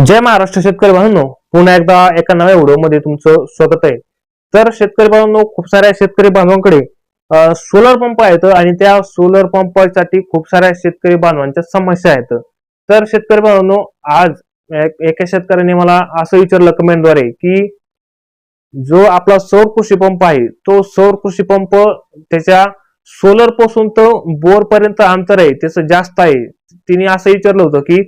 जय महाराष्ट्र शेतकरी बांधवांनो पुन्हा एकदा एका नव्या व्हिडिओमध्ये तुमचं स्वागत आहे. तर शेतकरी बांधवांनो खूप साऱ्या शेतकरी बांधवांकडे सोलर पंप आहेत आणि त्या सोलर पंपासाठी खूप साऱ्या शेतकरी बांधवांच्या समस्या आहेत. तर शेतकरी बांधवांनो आज एका शेतकऱ्याने मला असं विचारलं कमेंटद्वारे की जो आपला सौर कृषी पंप आहे तो सौर कृषी पंप त्याच्या सोलरपासून तर बोर पर्यंत अंतर आहे त्याचं जास्त आहे. तिने असं विचारलं होतं की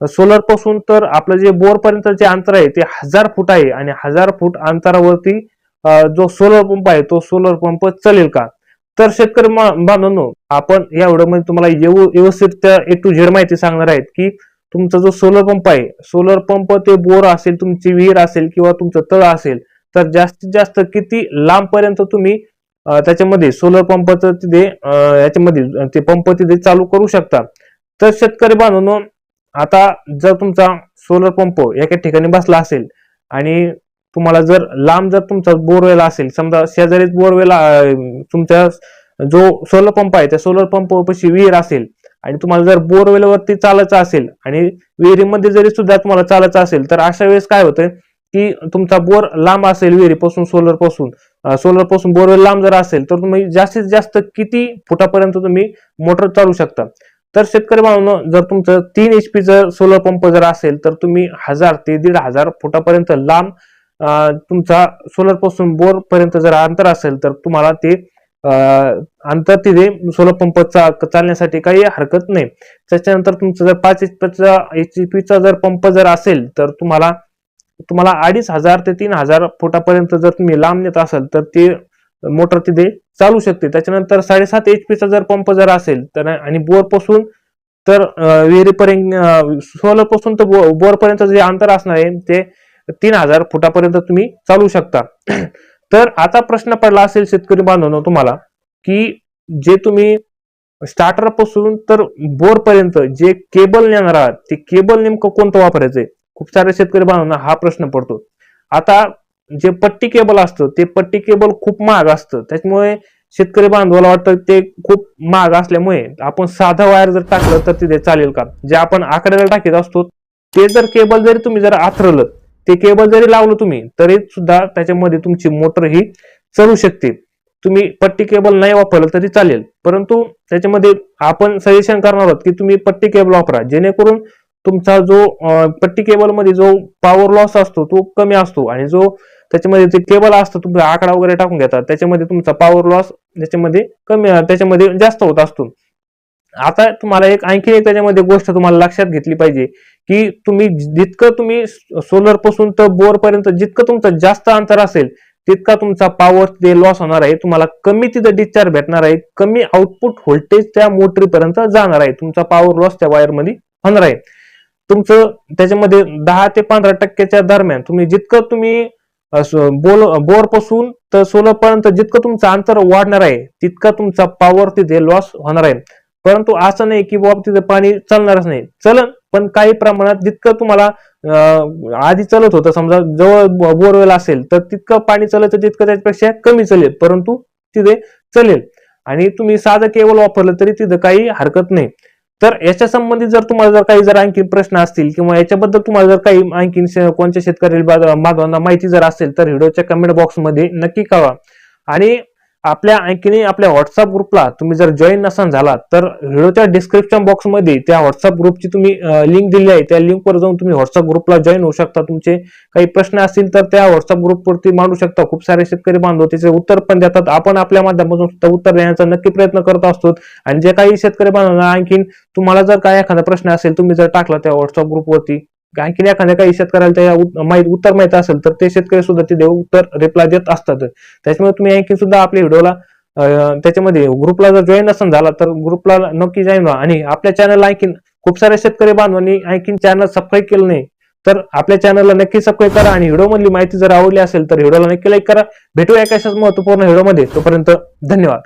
सोलरपासून तर आपलं जे बोरपर्यंत जे अंतर आहे ते हजार फूट आहे आणि हजार फूट अंतरावरती जो सोलर पंप आहे तो सोलर पंप चालेल का? तर शेतकरी मा- बांधवांनो आपण या व्हिडिओमध्ये तुम्हाला येऊ- व्यवस्थित ए टू झेड माहिती सांगणार आहेत की तुमचा जो सोलर पंप आहे सोलर पंप ते बोर असेल तुमची विहीर असेल किंवा तुमचं तळ असेल तर जास्तीत जास्त किती लांब पर्यंत तुम्ही त्याच्यामध्ये सोलर पंपचं तिथे याच्यामध्ये ते पंप तिथे चालू करू शकता. तर शेतकरी बांधवांनो आता जर तुमचा सोलर पंप एका ठिकाणी बसला असेल आणि तुम्हाला जर लांब जर तुमचा बोरवेल असेल समजा शेजारीच बोरवेल तुमच्या जो सोलर पंप आहे त्या सोलर पंप विहीर असेल आणि तुम्हाला जर बोरवेलवरती चालायचं असेल आणि विहिरीमध्ये जरी सुद्धा तुम्हाला चालायचं असेल तर अशा वेळेस काय होतं की तुमचा बोर लांब असेल विहिरीपासून सोलरपासून सोलरपासून बोरवेल लांब जर असेल तर तुम्ही जास्तीत जास्त किती फुटापर्यंत तुम्ही मोटर चालू शकता? तर शेतकरी बांधवांनो जर तुमचं तीन एच पी जर सोलर पंप जर असेल तर तुम्ही हजार ते दीड हजार फुटापर्यंत लांब तुमचा सोलरपासून बोर पर्यंत जर अंतर असेल तर तुम्हाला ते अंतर तिथे सोलर पंप चालण्यासाठी काही हरकत नाही. त्याच्यानंतर तुमचं जर पाच एच पीचा एच पीचा जर पंप जर असेल तर तुम्हाला तुम्हाला अडीच हजार ते तीन हजार फुटापर्यंत जर तुम्ही लांब नेत असाल तर ते मोटर तिथे चालू शकते. त्याच्यानंतर साडेसात एच पीचा जर पंप जर असेल तर आणि बोरपासून तर विहिरीपर्यंत सोलरपासून तर बो पर्यंत जे अंतर असणार आहे ते तीन हजार फुटापर्यंत तुम्ही चालू शकता. तर आता प्रश्न पडला असेल शेतकरी बांधवांनो तुम्हाला की जे तुम्ही स्टार्टरपासून तर बोरपर्यंत जे केबल नेणार आहात ते केबल नेमकं कोणतं वापरायचंय? खूप सारे शेतकरी बांधवांना हा प्रश्न पडतो. आता जे पट्टी केबल असतं ते पट्टी केबल खूप महाग असतं. त्याच्यामुळे शेतकरी बांधवाला वाटतं ते खूप महाग असल्यामुळे आपण साधा वायर जर टाकलं तर तिथे चालेल का? जे आपण आकड्याला टाकीत असतो ते जर केबल जरी तुम्ही जर आथरलं ते केबल जरी लावलं तुम्ही तरी सुद्धा त्याच्यामध्ये तुमची मोटर ही चालू शकते. तुम्ही पट्टी केबल नाही वापरलं तरी चालेल. परंतु त्याच्यामध्ये आपण सजेशन करणार आहोत की तुम्ही पट्टी केबल वापरा. जेणेकरून तुमचा जो पट्टी केबलमध्ये जो पॉवर लॉस असतो तो कमी असतो. आणि जो त्याच्यामध्ये जे केबल असतं तुमचा आकडा वगैरे टाकून घेतात त्याच्यामध्ये तुमचा पॉवर लॉस त्याच्यामध्ये कमी त्याच्यामध्ये जास्त होत असतो. आता तुम्हाला एक आणखी एक त्याच्यामध्ये गोष्ट तुम्हाला लक्षात घेतली पाहिजे की तुम्ही जितकं तुम्ही सोलरपासून तर बोर पर्यंत जितकं तुमचं जास्त अंतर असेल तितका तुमचा पॉवर ते लॉस होणार आहे. तुम्हाला कमी तिथं डिस्चार्ज भेटणार आहे कमी आउटपुट व्होल्टेज त्या मोटरीपर्यंत जाणार आहे. तुमचा पॉवर लॉस त्या वायरमध्ये होणार आहे. तुमचं त्याच्यामध्ये दहा ते पंधरा टक्क्याच्या दरम्यान तुम्ही जितकं तुम्ही बोल बोरपासून तर सोलर पर्यंत जितकं तुमचं अंतर वाढणार आहे तितका तुमचा पॉवर तिथे लॉस होणार आहे. परंतु असं नाही की बाबा तिथे पाणी चालणारच नाही. चलन पण काही प्रमाणात जितकं तुम्हाला आधी चालत होतं समजा जवळ बोरवेल असेल तर तितकं पाणी चालत तितकं त्याच्यापेक्षा कमी चालेल परंतु तिथे चालेल. आणि तुम्ही साधं केवळ वापरलं तरी तिथं काही हरकत नाही. तर याच्या संबंधित जर तुम्हाला जर काही जर आणखी प्रश्न असतील किंवा याच्याबद्दल तुम्हाला जर काही आणखी कोणत्या शेतकरी बांधवांना माहिती जर असेल तर व्हिडिओच्या कमेंट बॉक्समध्ये नक्की कळवा. आणि आपल्या आणखीने आपल्या व्हॉट्सअप ग्रुपला तुम्ही जर जॉईन नसाल झाला तर व्हिडिओच्या डिस्क्रिप्शन बॉक्समध्ये त्या व्हॉट्सअप ग्रुपची तुम्ही लिंक दिली आहे. त्या लिंकवर जाऊन तुम्ही व्हॉट्सअप ग्रुपला जॉईन होऊ शकता. तुमचे काही प्रश्न असतील तर त्या व्हॉट्सअप ग्रुपवरती मांडू शकता. खूप सारे शेतकरी बांधव त्याचे उत्तर पण देतात. आपण आपल्या माध्यमातून सुद्धा उत्तर देण्याचा नक्की प्रयत्न करत असतो. आणि जे काही शेतकरी बांधवांना आणखीन तुम्हाला जर काय एखादा प्रश्न असेल तुम्ही जर टाकला त्या व्हॉट्सअप ग्रुपवरती आणखीन एखाद्या काही शेतकऱ्याला त्या माहीत उत्तर माहीत असेल तर ते शेतकरी सुद्धा ते देऊ उत्तर रिप्लाय देत असतात. त्याच्यामुळे तुम्ही आणखी सुद्धा आपल्या व्हिडिओला त्याच्यामध्ये ग्रुपला जर जॉईन नसेल झाला तर ग्रुपला नक्की जॉईन व्हा. आणि आपल्या चॅनलला आणखीन खूप सारे शेतकरी बांधवांनी आणखीन चॅनल सबस्क्राईब केलं नाही तर आपल्या चॅनलला नक्की सबस्क्राईब करा आणि व्हिडिओ मधली माहिती जर आवडली असेल तर व्हिडिओला नक्की लाईक करा. भेटूया एका अशाच महत्त्वपूर्ण व्हिडिओमध्ये. तोपर्यंत धन्यवाद.